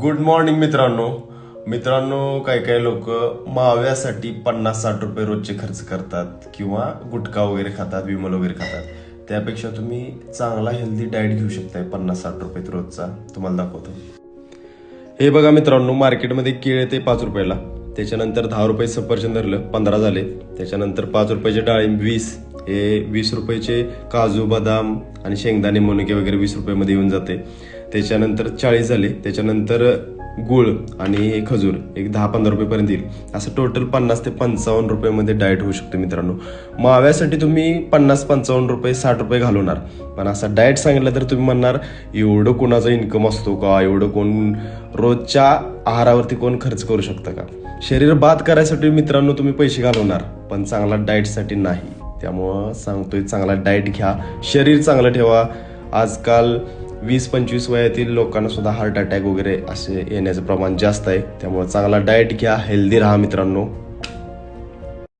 Good morning मित्रांनो. मित्रांनो काही काही लोक माव्यासाठी पन्नास साठ रुपये रोजचे खर्च करतात किंवा गुटखा वगैरे खातात विमल वगैरे खातात. त्यापेक्षा तुम्ही चांगला हेल्दी डाएट घेऊ शकताय पन्नास साठ रुपये रोजचा. तुम्हाला दाखवतो. हे बघा मित्रांनो मार्केटमध्ये केळे ते पाच रुपयाला. त्याच्यानंतर दहा रुपये सफरचंद धरलं पंधरा झाले. त्याच्यानंतर पाच रुपयाचे डाळिंब वीस. हे वीस रुपयाचे काजू बदाम आणि शेंगदाणे मनुके वगैरे वीस रुपयामध्ये येऊन जाते. त्याच्यानंतर चाळीस झाले. त्याच्यानंतर गुळ आणि खजूर एक दहा पंधरा रुपयेपर्यंत येईल. असं टोटल पन्नास ते पंचावन्न रुपयेमध्ये डाएट होऊ शकतो मित्रांनो. माव्यासाठी तुम्ही पन्नास पंचावन्न रुपये साठ रुपये घालवणार. पण असा डाएट सांगितलं तर तुम्ही म्हणणार एवढं कोणाचा इन्कम असतो का? एवढं कोण रोजच्या आहारावरती कोण खर्च करू शकतं का? शरीर बाद करायसाठी मित्रांनो तुम्ही पैसे घालवणार पण चांगला डाएटसाठी नाही. त्यामुळं सांगतोय चांगला डाएट घ्या. शरीर चांगलं ठेवा. आजकाल वीस पंचवीस वयातील लोकांना सुद्धा हार्ट अटॅक वगैरे असे येण्याचं प्रमाण जास्त आहे. त्यामुळे चांगला डाएट घ्या हेल्दी राहा मित्रांनो.